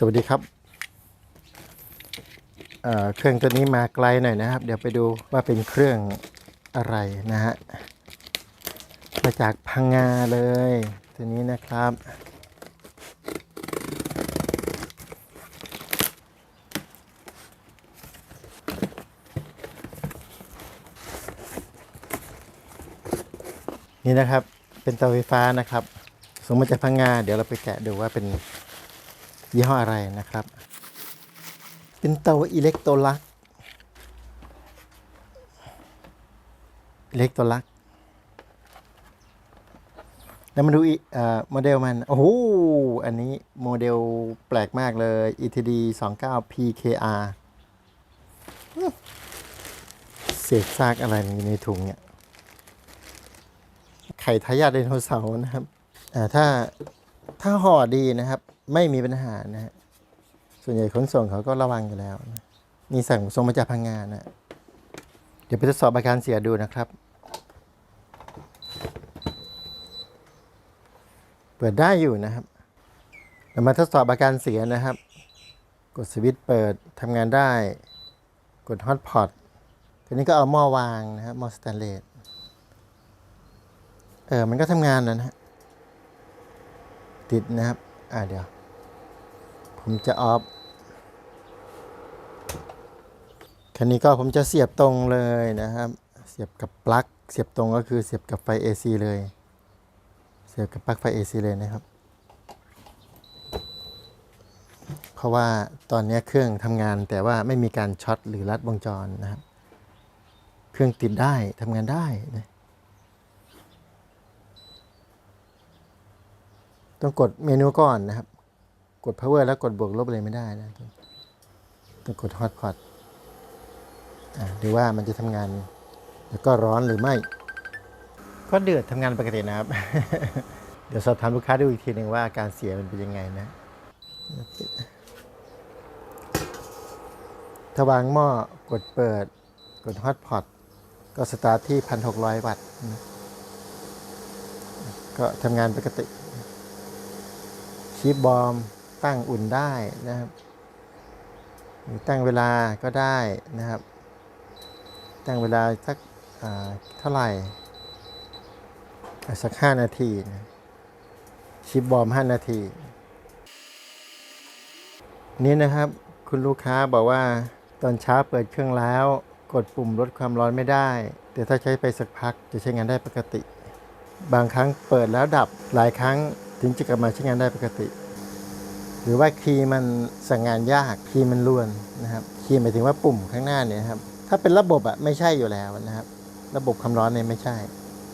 สวัสดีครับเเครื่องตัวนี้มาไกลหน่อยนะครับ เดี๋ยวไปดูว่าเป็นเครื่องอะไรนะฮะ มาจากพังงาเลย ตัวนี้นะครับ นี่นะครับ เป็นเตาไฟฟ้านะครับส่งมาจากพังงา เดี๋ยวเราไปแกะดูว่าเป็น ยี่ห้ออะไรนะครับ เป็นเตาอิเล็กโตลักอิเล็กโตลักแล้วมาดูอีเอ่อโมเดลมัน โอ้โห อันนี้โมเดลแปลกมากเลย ETD 29 PKR เศษซากอะไรอยู่ในถุงเนี่ย ไข่ทายาทไดโนเสาร์นะครับอ่าถ้าถ้าห่อดีนะครับ ไม่มีปัญหานะฮะส่วนใหญ่ขนส่งเขาก็ระวังอยู่แล้วนะนี่สั่งส่งมาจากพังงานนะเดี๋ยวไปทดสอบอาการเสียดูนะครับ เปิดได้อยู่นะครับเรามาทดสอบอาการเสียนะครับ กดสวิตช์เปิดทำงานได้ กดฮอตพอตทีนี้ก็เอาหม้อวางนะครับหม้อสแตนเลสเออ มันก็ทำงานนะนะฮะติดนะครับ อ่าเดี๋ยว ผมจะออฟคันนี้ก็ผมจะเสียบตรงเลยนะครับ เสียบกับปลั๊ก เสียบตรงก็คือเสียบกับไฟ AC เลย เสียบกับปลั๊กไฟ AC เลยนะครับ เพราะว่าตอนนี้เครื่องทำงานแต่ว่าไม่มีการช็อตหรือลัดวงจรนะครับ เครื่องติดได้ทำงานได้นะต้องกดเมนูก่อนนะครับ ด power แล้วกดบวกลบเลยไม่ได้นะต้องกด hotpot ดูว่ามันจะทำงาน แล้วก็ร้อนหรือไม่ ก็เดือดทำงานปกตินะครับ เดี๋ยวสอบถามลูกค้าดูอีกทีหนึ่งว่าอาการเสียมันเป็นยังไงนะถ้าวางหม้อกดเปิด กด hotpot ก็สตาร์ทที่ 1,600 วัตต์ก็ทำงานปกติคีบบอม ตั้งอุ่นได้นะครับหรือตั้งเวลาก็ได้นะครับ ตั้งเวลาสักเท่าไหร่สักห้านาทีนะคีบบอมห้านาที นี่นะครับคุณลูกค้าบอกว่าตอนเช้าเปิดเครื่องแล้ว กดปุ่มลดความร้อนไม่ได้ แต่ถ้าใช้ไปสักพักจะใช้งานได้ปกติ บางครั้งเปิดแล้วดับหลายครั้งถึงจะกลับมาใช้งานได้ปกติ รือว่าคีย์มันสั่งงานยากคีย์มันล้วนนะครับคีย์หมายถึงว่าปุ่มข้างหน้าเนี่ยครับถ้าเป็นระบบอะไม่ใช่อยู่แล้วนะครับ ระบบความร้อนเนี่ยไม่ใช่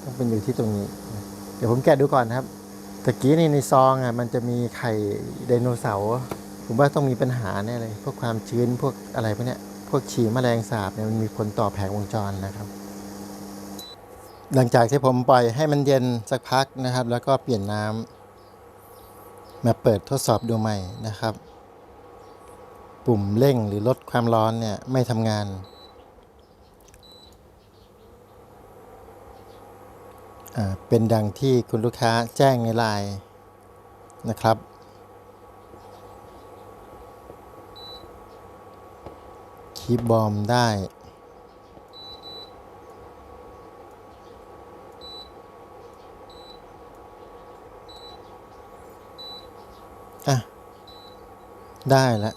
ต้องเป็นอยู่ที่ตรงนี้ เดี๋ยวผมแกะดูก่อนนครับตะกี้นี่ในซองอะมันจะมีไข่ไดโนเสาร์ผมว่าต้องมีปัญหาแน่เลยพวกความชื้นพวกอะไรพวกเนี้ยพวกฉี่แมลงสาบเนี่ยมันมีผลต่อแผงวงจรนะครับ หลังจากที่ผมปล่อยให้มันเย็นสักพักนะครับ แล้วก็เปลี่ยนน้ำ มาเปิดทดสอบดูใหม่นะครับ ปุ่มเร่งหรือลดความร้อนเนี่ยไม่ทำงาน เป็นดังที่คุณลูกค้าแจ้งในไลน์นะครับคีย์บอมได้ ได้แล้ว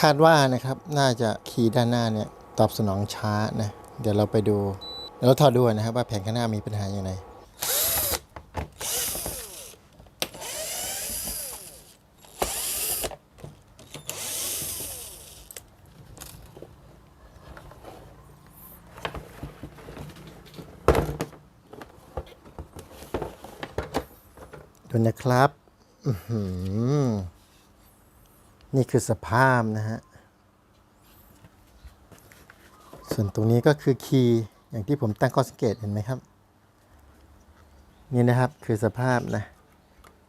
คาดว่านะครับน่าจะคีย์ด้านหน้าเนี่ยตอบสนองช้านะเดี๋ยวเราไปดูเดี๋ยวเราถอดดูนะครับว่าแผงข้างหน้ามีปัญหาอย่างไรดูนะครับ อื้อหือ นี่คือสภาพนะฮะ ส่วนตรงนี้ก็คือคีย์อย่างที่ผมตั้งข้อสังเกตเห็นไหมครับ นี่นะครับคือสภาพนะ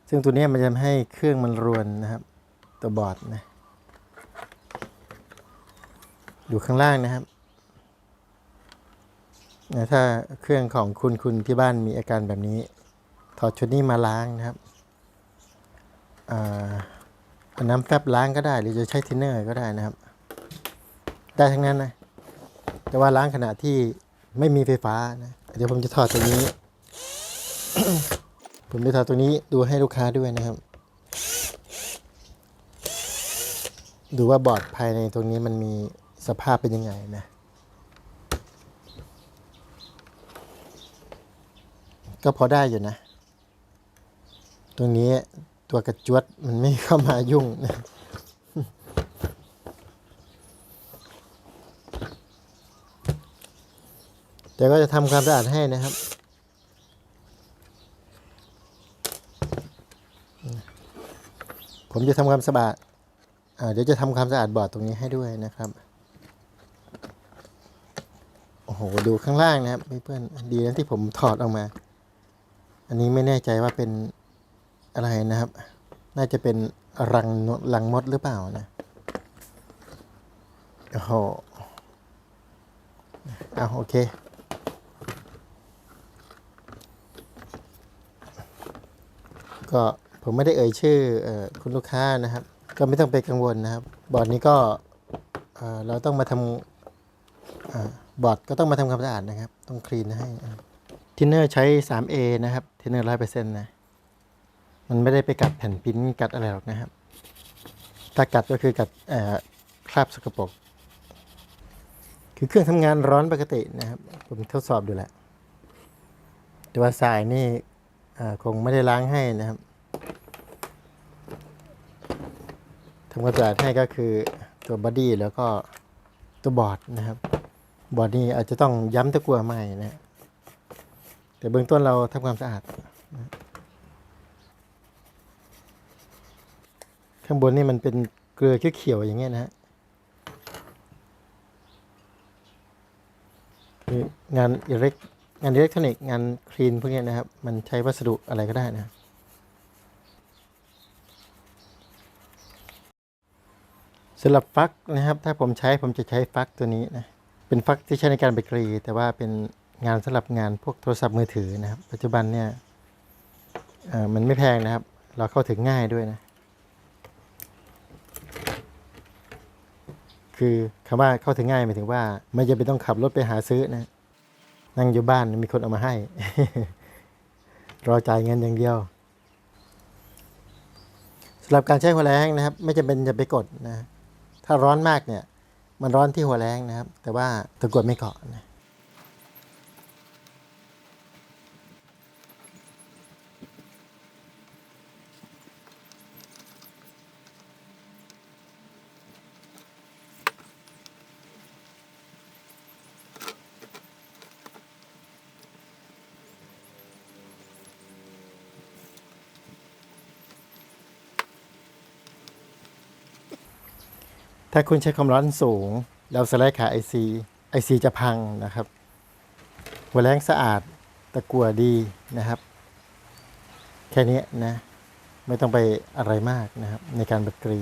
ซึ่งตัวนี้มันจะให้เครื่องมันรวนนะครับ ตัวบอร์ดนะอยู่ข้างล่างนะครับนะถ้าเครื่องของคุณคุณที่บ้านมีอาการแบบนี้ ถอดชุดนี้มาล้างนะครับอ่า เอาน้ำแฟบล้างก็ได้ หรือจะใช้เทนเนอร์ก็ได้นะครับ ได้ทั้งนั้นนะแต่ว่าล้างขณะที่ไม่มีไฟฟ้านะเดี๋ยวผมจะถอดตัวนี้ ผมจะถอดตัวนี้ดูให้ลูกค้าด้วยนะครับ ดูว่าบอร์ดภายในตรงนี้มันมีสภาพเป็นยังไงนะก็พอได้อยู่นะ ตรงนี้ ตัวกระจวดมันไม่เข้ามายุ่งนะแต่ก็จะทำความสะอาดให้นะครับ ผมจะทำความสะอาดเดี๋ยวจะทำความสะอาดบอร์ดตรงนี้ให้ด้วยนะครับ โอ้โห ดูข้างล่างนะครับเพื่อนๆดีนะที่ผมถอดออกมา อันนี้ไม่แน่ใจว่าเป็น อะไรนะครับ น่าจะเป็นรังรังมดหรือเปล่านะโอ้โหเอาโอเค ก็ผมไม่ได้เอ่ยชื่ออคุณลูกค้านะครับ ก็ไม่ต้องไปกังวลนะครับ บอร์ดนี้ก็เราต้องมาทำอบอร์ดก็ต้องมาทำความสะอาดนะครับ ต้องคลีนให้ทินเนอร์ใช้ 3A นะครับทินเนอร์ร้อยเปอร์เซ็นต์นะ มันไม่ได้ไปกัดแผ่นพิมพ์กัดอะไรหรอกนะครับ ถ้ากัดก็คือกัดคราบสกปรก คือเครื่องทำงานร้อนปกตินะครับ ผมทดสอบดูแล้วแต่ว่าสายนี่คงไม่ได้ล้างให้นะครับทำความสะอาดให้ก็คือตัวบอดี้แล้วก็ตัวบอร์ดนะครับ บอร์ดนี่อาจจะต้องย้ำตะกัวใหม่นะ แต่เบื้องต้นเราทำความสะอาดนะ ข้างบนนี่มันเป็นเกลือเขียวๆอย่างเงี้ยนะฮะคืองานอิเล็กงานอิเล็กทรอนิกส์งานคลีนพวกนี้นะครับ มันใช้วัสดุอะไรก็ได้นะสำหรับฟักนะครับ ถ้าผมใช้ผมจะใช้ฟักตัวนี้นะ เป็นฟักที่ใช้ในการเบเกอรี่แต่ว่าเป็นงานสำหรับงานพวกโทรศัพท์มือถือนะครับ ปัจจุบันเนี่ยมันไม่แพงนะครับ เราเข้าถึงง่ายด้วยนะ คือคำว่าเข้าถึงง่ายหมายถึงว่า ไม่จำเป็นต้องขับรถไปหาซื้อนะ นั่งอยู่บ้านมีคนเอามาให้ รอจ่ายเงินอย่างเดียวสำหรับการใช้หัวแรงนะครับ ไม่จำเป็นจะไปกดนะ ถ้าร้อนมากเนี่ย มันร้อนที่หัวแรงนะครับ แต่ว่าตะกรวดไม่เกาะนะ ถ้าคุณใช้ความร้อนสูงแล้วสไลด์ขาไอซีไอซีจะพังนะครับ หัวแรงสะอาดตะกั่วดีนะครับ แค่นี้นะ ไม่ต้องไปอะไรมากนะครับ ในการเบเกรี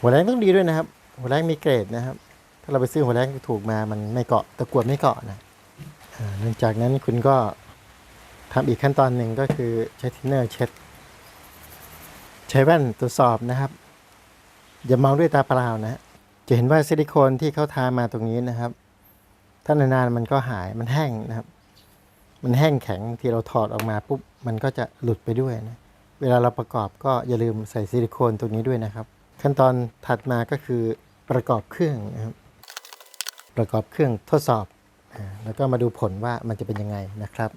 หัวแรงต้องดีด้วยนะครับ หัวแรงมีเกรดนะครับ ถ้าเราไปซื้อหัวแรงถูกมามันไม่เกาะตะกั่วไม่เกาะนะหลังจากนั้นคุณก็ทำอีกขั้นตอนหนึ่งก็คือใช้ทินเนอร์เช็ด ใช้แว่นตรวจสอบนะครับ อย่ามองด้วยตาเปล่านะ จะเห็นว่าซิลิโคนที่เขาทามาตรงนี้นะครับ ถ้านานๆมันก็หายมันแห้งนะครับ มันแห้งแข็งที่เราถอดออกมาปุ๊บมันก็จะหลุดไปด้วยนะเวลาเราประกอบก็อย่าลืมใส่ซิลิโคนตรงนี้ด้วยนะครับ ขั้นตอนถัดมาก็คือประกอบเครื่องนะครับ ประกอบเครื่องทดสอบ แล้วก็มาดูผลว่ามันจะเป็นยังไงนะครับ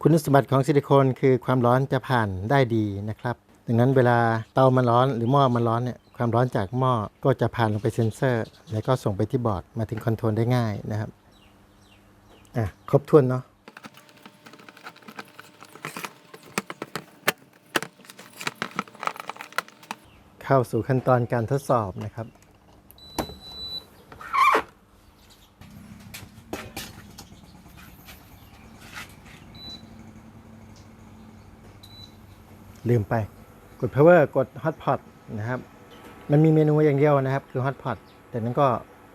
คุณสมบัติของซิลิโคนคือความร้อนจะผ่านได้ดีนะครับ ดังนั้นเวลาเตามันร้อนหรือหม้อมันร้อนเนี่ยความร้อนจากหม้อก็จะผ่านลงไปเซ็นเซอร์ แล้วก็ส่งไปที่บอร์ดมาถึงคอนโทรลได้ง่ายนะครับอะครบถ้วนเนาะเข้าสู่ขั้นตอนการทดสอบนะครับลืมไป ด power กด hotpot นะครับ มันมีเมนูอย่างเดียวนะครับ คือ hotpot แต่นั้นก็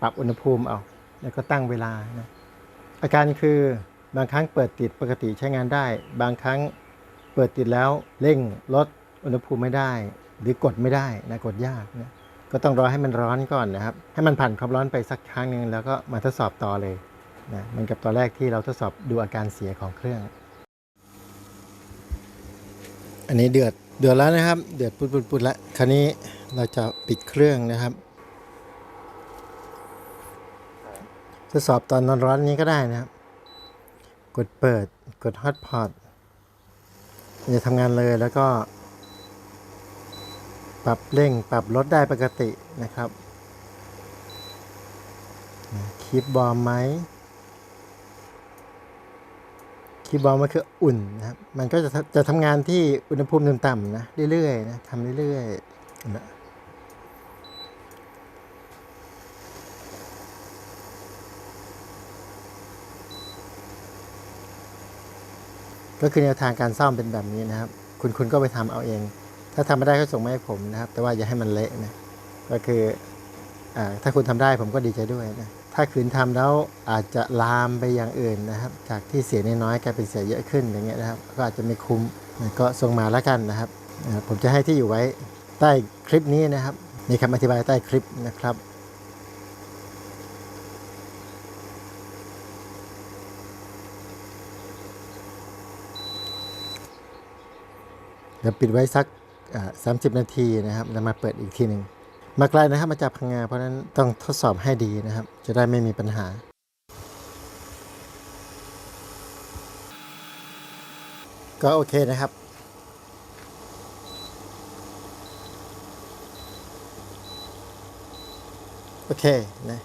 ปรับอุณหภูมิเอา แล้วก็ตั้งเวลานะอาการคือบางครั้งเปิดติดปกติใช้งานได้ บางครั้งเปิดติดแล้วเร่งลดอุณหภูมิไม่ได้ หรือกดไม่ได้นะกดยากนะก็ต้องรอให้มันร้อนก่อนนะครับ ให้มันผ่านความร้อนไปสักครั้งหนึ่งแล้วก็มาทดสอบต่อเลยนะเหมันกับตอนแรกที่เราทดสอบดูอาการเสียของเครื่อง อันนี้เดือด เดือดแล้วนะครับ เดือดปุดปุดปุดแล้วคราวนี้เราจะปิดเครื่องนะครับทดสอบตอนนอนร้อนนี้ก็ได้นะครับ กดเปิด กด Hotpot มันจะทำงานเลยแล้วก็ ปรับเร่งปรับลดได้ปกตินะครับคีบบอมไหม คีบบอร์มมันคืออุ่นนะครับ มันก็จะจะทำงานที่อุณหภูมิต่ำๆนะ เรื่อยๆนะทำเรื่อยๆนะก็คือแนวทางการซ่อมเป็นแบบนี้นะครับ คุณคุณก็ไปทำเอาเอง ถ้าทำไม่ได้ก็ส่งมาให้ผมนะครับ แต่ว่าอย่าให้มันเละนะ ก็คืออาถ้าคุณทำได้ผมก็ดีใจด้วยนะ ถ้าคืนทำแล้วอาจจะลามไปอย่างอื่นนะครับ จากที่เสียน้อยๆกลายเป็นเสียเยอะขึ้นอย่างเงี้ยนะครับ ก็อาจจะไม่คุ้มก็ส่งมาแล้วกันนะครับ ผมจะให้ที่อยู่ไว้ใต้คลิปนี้นะครับ มีคำอธิบายใต้คลิปนะครับเดี๋ยวปิดไว้สักสามสิบนาทีนะครับ แล้วมาเปิดอีกทีหนึ่ง มาไกลนะครับมาจากพังงาเพราะฉะนั้นต้องทดสอบให้ดีนะครับ จะได้ไม่มีปัญหา ก็โอเคนะครับโอเคนะ